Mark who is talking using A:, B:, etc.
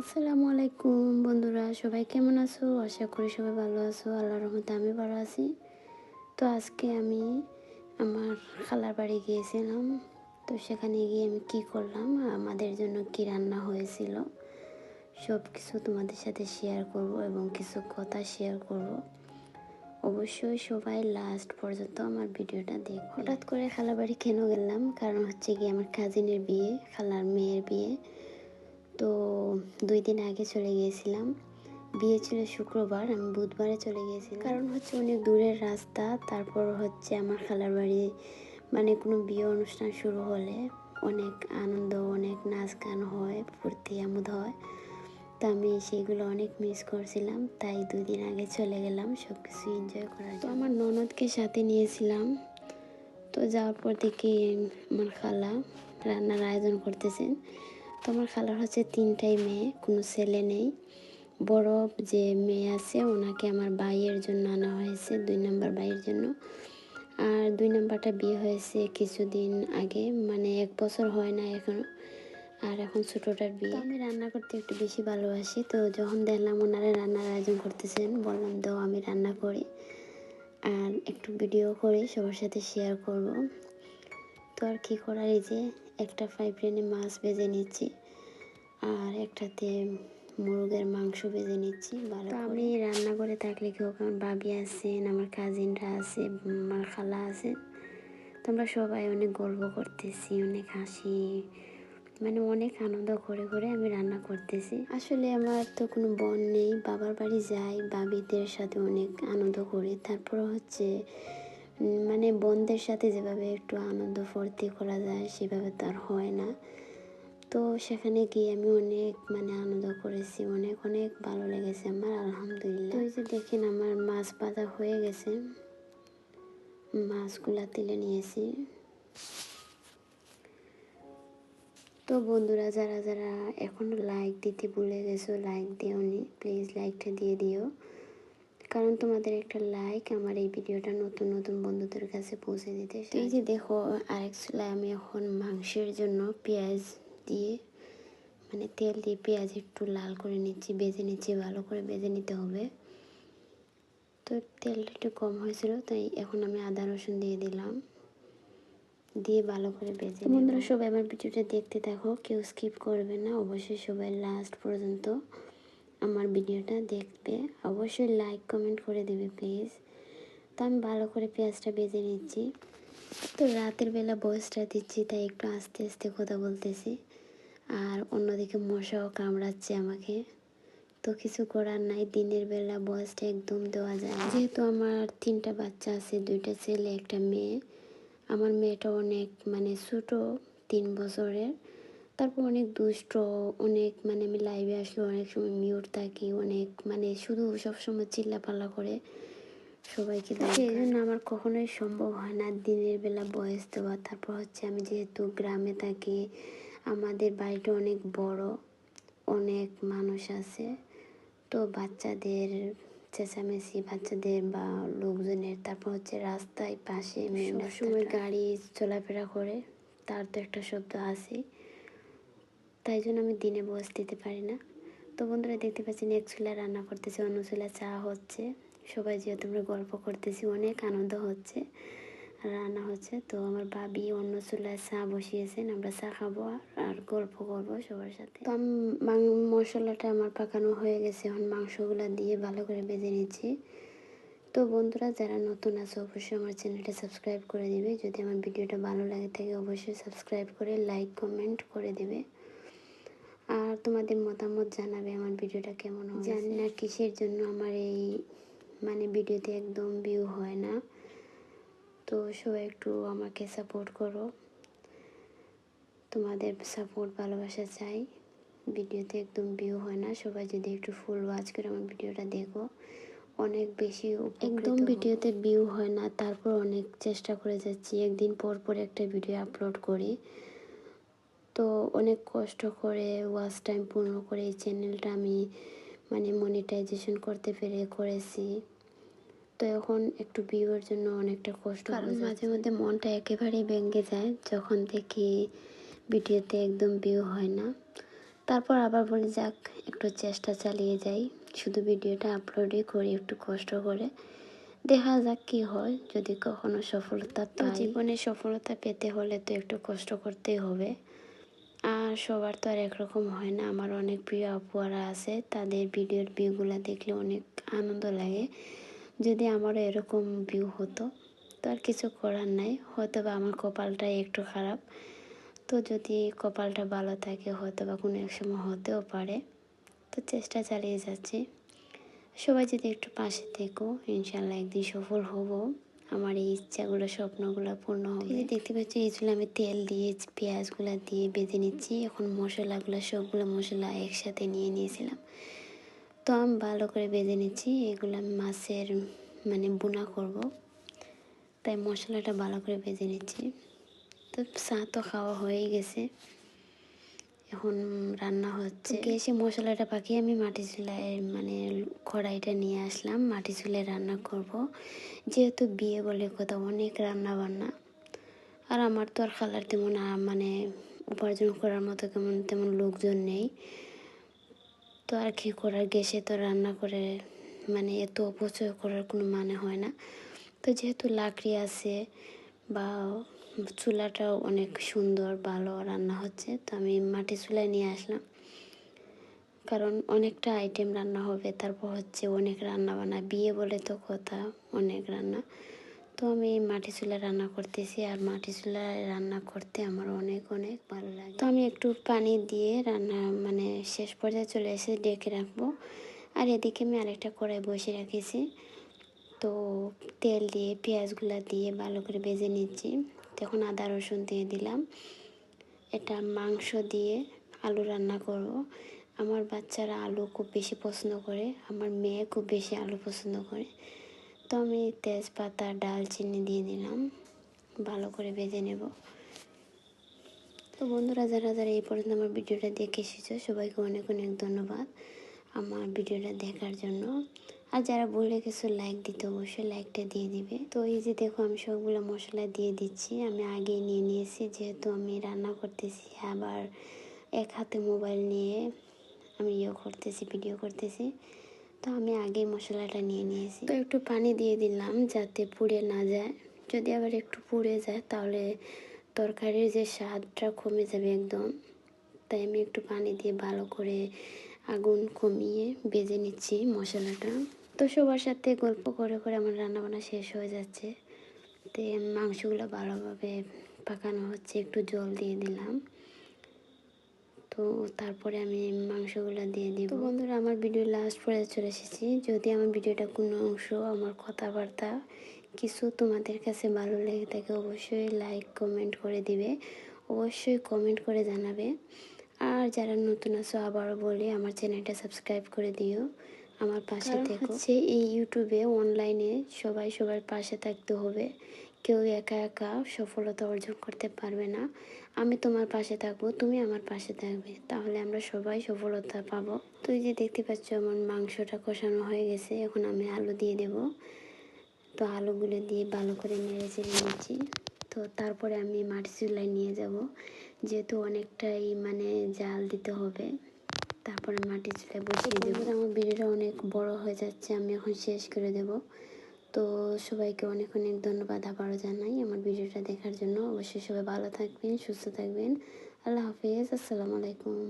A: আসসালামু আলাইকুম বন্ধুরা, সবাই কেমন আছো? আশা করি সবাই ভালো আছো। আল্লাহর রহমতে আমি ভালো আছি। তো আজকে আমি আমার খালার বাড়ি গিয়েছিলাম। তো সেখানে গিয়ে আমি কি করলাম? আমাদের জন্য কি রান্না হয়েছিল? সব কিছু তোমাদের সাথে শেয়ার করব এবং কিছু কথা শেয়ার করব। অবশ্যই সবাই লাস্ট পর্যন্ত আমার ভিডিওটা দেখ হঠাৎ করে খালার বাড়ি কেন গেলাম? কারণ হচ্ছে কি আমার কাজিনের বিয়ে, খালার মেয়ের বিয়ে। তো দুই দিন আগে চলে গিয়েছিলাম। বিয়ে ছিল শুক্রবার আমি বুধবারে চলে গিয়েছিলাম। কারণ হচ্ছে অনেক দূরের রাস্তা তারপর হচ্ছে আমার খালার বাড়ি মানে কোনো বিয়ে অনুষ্ঠান শুরু হলে অনেক আনন্দ অনেক নাচ গান হয় ফুর্তি আমোদ হয়। তো আমি সেইগুলো অনেক মিস করছিলাম তাই দুই দিন আগে চলে গেলাম সব কিছু এনজয় করার তো আমার ননদকে সাথে নিয়েছিলাম। তো যাওয়ার পর থেকে আমার খালা রান্নার আয়োজন করতেছেন। আমার খালার হচ্ছে তিনটাই মেয়ে, কোনো ছেলে নেই। বড় যে মেয়ে আছে, ওনাকে আমার ভাইয়ের জন্য আনা হয়েছে, দুই নম্বর ভাইয়ের জন্য। আর দুই নম্বরটা বিয়ে হয়েছে কিছুদিন আগে মানে এক বছর হয় না এখনও আর এখন ছোটোটার বিয়ে। আমি রান্না করতে একটু বেশি ভালোবাসি, তো যখন দেখলাম ওনারা রান্নার আয়োজন করতেছেন, বললাম তো আমি রান্না করি। আর একটু ভিডিও করে, সবার সাথে শেয়ার করব। তো আর কি করার এই যে একটা ফ্রাই প্যানে মাছ ভেজে নিচ্ছি আর একটাতে মুরগের মাংস ভেজে নিচ্ছি ভালো আমি রান্না করে থাকলে কেউ কারণ ভাবি আছেন আমার কাজিনরা আছে আমার খালা আছে? তোমরা সবাই অনেক গর্ব করতেছি অনেক হাসি মানে অনেক আনন্দ করে করে আমি রান্না করতেছি। আসলে আমার তো কোনো বোন নেই বাবার বাড়ি যাই বাবিদের সাথে অনেক আনন্দ করি। তারপর হচ্ছে মানে বোনদের সাথে যেভাবে একটু আনন্দ ফুর্তি করা যায়, সেভাবে তো আর হয় না। তো সেখানে গিয়ে আমি অনেক মানে আনন্দ করেছি, অনেক অনেক ভালো লেগেছে আমার, আলহামদুলিল্লাহ। ওই যে দেখেন আমার মাছ ভাজা হয়ে গেছে। মাছগুলা তুলে নিয়েছি। তো বন্ধুরা, যারা যারা এখনও লাইক দিতে ভুলে গেছো লাইক দিওনি প্লিজ লাইকটা দিয়ে দিও। কারণ তোমাদের একটা লাইক আমার এই ভিডিওটা নতুন নতুন বন্ধুদের কাছে পৌঁছে দিতে তো এই যে দেখো আরেক চুলায় আমি এখন মাংসের জন্য পেঁয়াজ দিয়ে মানে তেল দিয়ে পেঁয়াজ একটু লাল করে নিচ্ছি বেজে নিচ্ছি ভালো করে বেজে নিতে হবে। তো তেলটা একটু কম হয়েছিল তাই এখন আমি আদা রসুন দিয়ে দিলাম। দিয়ে ভালো করে বেজে বন্ধুরা সবাই আমার ভিডিওটা দেখতে থাকো কেউ স্কিপ করবে না অবশ্যই সবাই লাস্ট পর্যন্ত আমার ভিডিওটা দেখবে। অবশ্যই লাইক কমেন্ট করে দেবে প্লিজ তো আমি ভালো করে পেঁয়াজটা বেজে নিচ্ছি। তো রাতের বেলা বয়সটা দিচ্ছি, তাই একটু আস্তে আস্তে কথা বলতেছি। আর অন্যদিকে মশাও কামড়াচ্ছে আমাকে। তো কিছু করার নাই, দিনের বেলা বয়সটা একদম দেওয়া যায় যেহেতু আমার তিনটা বাচ্চা আছে, দুইটা ছেলে, একটা মেয়ে। আমার মেয়েটা অনেক মানে ছোটো, তিন বছরের। তারপর অনেক দুষ্ট অনেক মানে আমি লাইভে আসলে অনেক সময় মিউট থাকি অনেক মানে শুধু সবসময় চিল্লাপাল্লা করে সবাইকে এই জন্য আমার কখনোই সম্ভব হয় না দিনের বেলা বয়স দেওয়া। তারপর হচ্ছে আমি যেহেতু গ্রামে থাকি আমাদের বাড়িটা অনেক বড় অনেক মানুষ আছে। তো বাচ্চাদের চেঁচামেচি বাচ্চাদের বা লোকজনের তারপর হচ্ছে রাস্তায় পাশে সময় গাড়ি চলাফেরা করে তার তো একটা শব্দ আছে তাই জন্য আমি দিনে বস দিতে পারি না। তো বন্ধুরা দেখতে পাচ্ছেন, এক চুলা রান্না করতেছি, অন্য চুলা চা হচ্ছে। সবাই যেহেতু আমরা গল্প করতেছি, অনেক আনন্দ হচ্ছে, রান্না হচ্ছে। তো আমার ভাবি অন্য চুলায় চা বসিয়েছেন, আমরা চা খাব আর- গল্প করব সবার সাথে। তো মশলাটা আমার পাকানো হয়ে গেছে, এখন মাংসগুলো দিয়ে ভালো করে বেজে নিচ্ছি। তো বন্ধুরা, যারা নতুন আছে, অবশ্যই আমার চ্যানেলটা সাবস্ক্রাইব করে দিবে। যদি আমার ভিডিওটা ভালো লাগে থাকে, অবশ্যই সাবস্ক্রাইব করে, লাইক, কমেন্ট করে দেবে। আর তোমাদের মতামত জানাবে আমার ভিডিওটা কেমন হয় জানি না কিসের জন্য আমার এই মানে ভিডিওতে একদম ভিউ হয় না। তো সবাই একটু আমাকে সাপোর্ট করো। তোমাদের সাপোর্ট ভালোবাসা চাই। ভিডিওতে একদম ভিউ হয় না। সবাই যদি একটু ফুল ওয়াচ করে আমার ভিডিওটা দেখো। অনেক বেশি একদম ভিডিওতে ভিউ হয় না। তারপর অনেক চেষ্টা করে যাচ্ছি। একদিন পর পর একটা ভিডিও আপলোড করি। তো অনেক কষ্ট করে ওয়াচ টাইম পূর্ণ করে এই চ্যানেলটা আমি মানে মনিটাইজেশন করতে পেরে করেছি। তো এখন একটু ভিউয়ের জন্য অনেকটা কষ্ট কারণ মাঝে মধ্যে মনটা একেবারেই ভেঙে যায় যখন দেখি ভিডিওতে একদম ভিউ হয় না। তারপর আবার বলি যাক একটু চেষ্টা চালিয়ে যাই। শুধু ভিডিওটা আপলোডই করি একটু কষ্ট করে। দেখা যাক কি হয় যদি কখনো সফলতা তো জীবনে সফলতা পেতে হলে তো একটু কষ্ট করতেই হবে। আর সবার তো আর একরকম হয় না। আমার অনেক প্রিয় আপুয়ারা আছে, তাদের ভিডিওর ভিউগুলো দেখলে অনেক আনন্দ লাগে। যদি আমারও এরকম ভিউ হতো, তো আর কিছু করার নাই। হয়তো বা আমার কপালটাই একটু খারাপ। তো যদি কপালটা ভালো থাকে হয়তো বা কোনো এক সময় হতেও পারে। তো চেষ্টা চালিয়ে যাচ্ছি। সবাই যদি একটু পাশে থেকো, ইনশাল্লাহ একদিন সফল হব। আমার এই ইচ্ছাগুলো, স্বপ্নগুলো পূর্ণ হবে। এই দেখতে পাচ্ছি এইগুলো আমি তেল দিয়ে, পেঁয়াজগুলো দিয়ে বেঁধে নিচ্ছি। এখন মশলাগুলো, সবগুলো মশলা একসাথে নিয়ে নিয়েছিলাম। তো আমি ভালো করে বেঁধে নিচ্ছি। এগুলো আমি মাছের মানে বোনা করব। তাই মশলাটা ভালো করে বেঁধে নিচ্ছি। তো চা তো খাওয়া হয়েই গেছে। এখন রান্না হচ্ছে। গ্যাসে মশলাটা পাকিয়ে আমি মাটি চুলায় মানে কড়াইটা নিয়ে আসলাম। মাটি চুলায় রান্না করব। যেহেতু বিয়ে বলে কথা, অনেক রান্না বান্না আর আমার তো আর খালার তেমন মানে উপার্জন করার মতো কেমন, তেমন লোকজন নেই। তো আর কি করার, গ্যাসে তো রান্না করে মানে এত অপচয় করার কোনো মানে হয় না। তো যেহেতু লাকড়ি আছে বা চুলাটাও অনেক সুন্দর, ভালো রান্না হচ্ছে। তো আমি মাটি চুলায় নিয়ে আসলাম। কারণ অনেকটা আইটেম রান্না হবে, তারপর হচ্ছে অনেক রান্না বান্না। বিয়ে বলে তো কথা, অনেক রান্না। তো আমি মাটি চুলায় রান্না করতেছি, আর মাটি চুলায় রান্না করতে আমার অনেক অনেক ভালো লাগে। তো আমি একটু পানি দিয়ে রান্না মানে শেষ পর্যায়ে চলে এসে ডেকে রাখব। আর এদিকে আমি আরেকটা কড়াই বসে রেখেছি। তো তেল দিয়ে, পেঁয়াজগুলো দিয়ে ভালো করে ভেজে নিচ্ছি। এখন আদা রসুন দিয়ে দিলাম। এটা মাংস দিয়ে আলু রান্না করব। আমার বাচ্চারা আলু খুব বেশি পছন্দ করে, আমার মেয়ে খুব বেশি আলু পছন্দ করে। তো আমি তেজপাতা, ডালচিনি দিয়ে দিলাম। ভালো করে ভেজে নেব। তো বন্ধুরা, যারা যারা এই পর্যন্ত আমার ভিডিওটা দেখে এসেছ, সবাইকে অনেক অনেক ধন্যবাদ আমার ভিডিওটা দেখার জন্য। আর যারা বলে গেছো লাইক দিতে অবশ্যই লাইকটা দিয়ে দিবে। তো এই যে দেখো আমি সবগুলো মশলা দিয়ে দিচ্ছি, আমি আগে নিয়ে নিয়েছি, যেহেতু আমি রান্না করতেছি, আবার এক হাতে মোবাইল নিয়ে আমি ইয়ে করতেছি ভিডিও করতেছি। তো আমি আগে মশলাটা নিয়ে নিয়েছি। তো একটু পানি দিয়ে দিলাম যাতে পুড়ে না যায়। যদি আবার একটু পুড়ে যায় তাহলে তরকারির যে স্বাদটা কমে যাবে একদম। তাই আমি একটু পানি দিয়ে ভালো করে আগুন কমিয়ে বেজে নিচ্ছি মশলাটা। তো সবার সাথে গল্প করে করে আমার রান্নাবান্না শেষ হয়ে যাচ্ছে। তো মাংসগুলো ভালোভাবে পাকানো হচ্ছে, একটু জল দিয়ে দিলাম। তো তারপরে আমি মাংসগুলো দিয়ে দিব। বন্ধুরা, আমার ভিডিও লাস্ট পরে চলে এসেছি। যদি আমার ভিডিওটা কোনো অংশ, আমার কথাবার্তা কিছু তোমাদের কাছে ভালো লেগে থাকে, অবশ্যই লাইক কমেন্ট করে দিবে। অবশ্যই কমেন্ট করে জানাবে। আর যারা নতুন আছো, আবারও বলি, আমার চ্যানেলটা সাবস্ক্রাইব করে দিও। আমার পাশে থেকে। হচ্ছে এই ইউটিউবে অনলাইনে সবাই সবার পাশে থাকতে হবে। কেউ একা একা সফলতা অর্জন করতে পারবে না। আমি তোমার পাশে থাকব তুমি আমার পাশে থাকবে। তাহলে আমরা সবাই সফলতা পাবো। তুই যে দেখতে পাচ্ছ আমার মাংসটা কষানো হয়ে গেছে। এখন আমি আলু দিয়ে দেব। তো আলুগুলো দিয়ে ভালো করে নেড়ে চেড়ে নিচ্ছি। তো তারপরে আমি মাটি চুলায় নিয়ে যাব। যেহেতু অনেকটাই মানে জাল দিতে হবে। তারপরে মাটি চুলে বসিয়ে দেবো। আমার ভিডিওটা অনেক বড় হয়ে যাচ্ছে আমি এখন শেষ করে দেব। তো সবাইকে অনেক অনেক ধন্যবাদ আবারও জানাই আমার ভিডিওটা দেখার জন্য। অবশ্যই সবাই ভালো থাকবেন সুস্থ থাকবেন। আল্লাহ হাফিজ আসসালামু আলাইকুম।